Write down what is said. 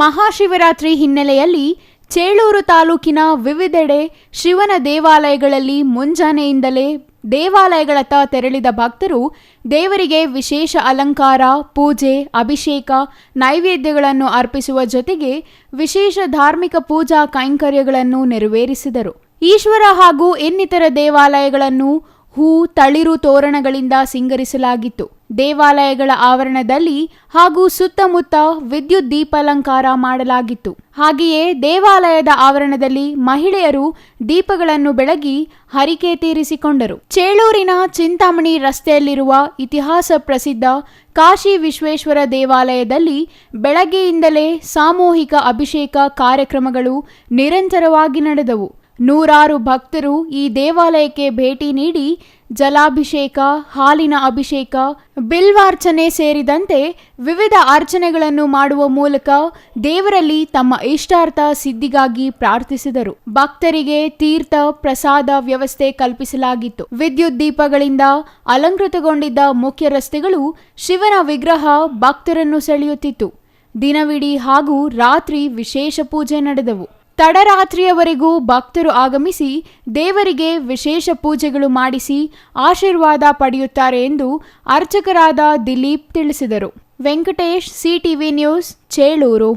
ಮಹಾಶಿವರಾತ್ರಿ ಹಿನ್ನೆಲೆಯಲ್ಲಿ ಚೇಳೂರು ತಾಲೂಕಿನ ವಿವಿಧೆಡೆ ಶಿವನ ದೇವಾಲಯಗಳಲ್ಲಿ ಮುಂಜಾನೆಯಿಂದಲೇ ದೇವಾಲಯಗಳತ್ತ ತೆರಳಿದ ಭಕ್ತರು ದೇವರಿಗೆ ವಿಶೇಷ ಅಲಂಕಾರ, ಪೂಜೆ, ಅಭಿಷೇಕ, ನೈವೇದ್ಯಗಳನ್ನು ಅರ್ಪಿಸುವ ಜೊತೆಗೆ ವಿಶೇಷ ಧಾರ್ಮಿಕ ಪೂಜಾ ಕೈಂಕರ್ಯಗಳನ್ನು ನೆರವೇರಿಸಿದರು. ಈಶ್ವರ ಹಾಗೂ ಇನ್ನಿತರ ದೇವಾಲಯಗಳನ್ನು ಹೂ, ತಳಿರು ತೋರಣಗಳಿಂದ ಸಿಂಗರಿಸಲಾಗಿತ್ತು. ದೇವಾಲಯಗಳ ಆವರಣದಲ್ಲಿ ಹಾಗೂ ಸುತ್ತಮುತ್ತ ವಿದ್ಯುತ್ ದೀಪಾಲಂಕಾರ ಮಾಡಲಾಗಿತ್ತು. ಹಾಗೆಯೇ ದೇವಾಲಯದ ಆವರಣದಲ್ಲಿ ಮಹಿಳೆಯರು ದೀಪಗಳನ್ನು ಬೆಳಗಿ ಹರಿಕೆ ತೀರಿಸಿಕೊಂಡರು. ಚೇಳೂರಿನ ಚಿಂತಾಮಣಿ ರಸ್ತೆಯಲ್ಲಿರುವ ಇತಿಹಾಸ ಪ್ರಸಿದ್ಧ ಕಾಶಿ ವಿಶ್ವೇಶ್ವರ ದೇವಾಲಯದಲ್ಲಿ ಬೆಳಗ್ಗೆಯಿಂದಲೇ ಸಾಮೂಹಿಕ ಅಭಿಷೇಕ ಕಾರ್ಯಕ್ರಮಗಳು ನಿರಂತರವಾಗಿ ನಡೆದವು. ನೂರಾರು ಭಕ್ತರು ಈ ದೇವಾಲಯಕ್ಕೆ ಭೇಟಿ ನೀಡಿ ಜಲಾಭಿಷೇಕ, ಹಾಲಿನ ಅಭಿಷೇಕ, ಬಿಲ್ವಾರ್ಚನೆ ಸೇರಿದಂತೆ ವಿವಿಧ ಅರ್ಚನೆಗಳನ್ನು ಮಾಡುವ ಮೂಲಕ ದೇವರಲ್ಲಿ ತಮ್ಮ ಇಷ್ಟಾರ್ಥ ಸಿದ್ಧಿಗಾಗಿ ಪ್ರಾರ್ಥಿಸಿದರು. ಭಕ್ತರಿಗೆ ತೀರ್ಥ, ಪ್ರಸಾದ ವ್ಯವಸ್ಥೆ ಕಲ್ಪಿಸಲಾಗಿತ್ತು. ವಿದ್ಯುತ್ ದೀಪಗಳಿಂದ ಅಲಂಕೃತಗೊಂಡಿದ್ದ ಮುಖ್ಯ ರಸ್ತೆಗಳು ಶಿವನ ವಿಗ್ರಹ ಭಕ್ತರನ್ನು ಸೆಳೆಯುತ್ತಿತ್ತು. ದಿನವಿಡೀ ಹಾಗೂ ರಾತ್ರಿ ವಿಶೇಷ ಪೂಜೆ ನಡೆದವು. ತಡರಾತ್ರಿಯವರೆಗೂ ಭಕ್ತರು ಆಗಮಿಸಿ ದೇವರಿಗೆ ವಿಶೇಷ ಪೂಜೆಗಳು ಮಾಡಿಸಿ ಆಶೀರ್ವಾದ ಪಡೆಯುತ್ತಾರೆ ಎಂದು ಅರ್ಚಕರಾದ ದಿಲೀಪ್ ತಿಳಿಸಿದರು. Venkatesh, CTV news, Chelur.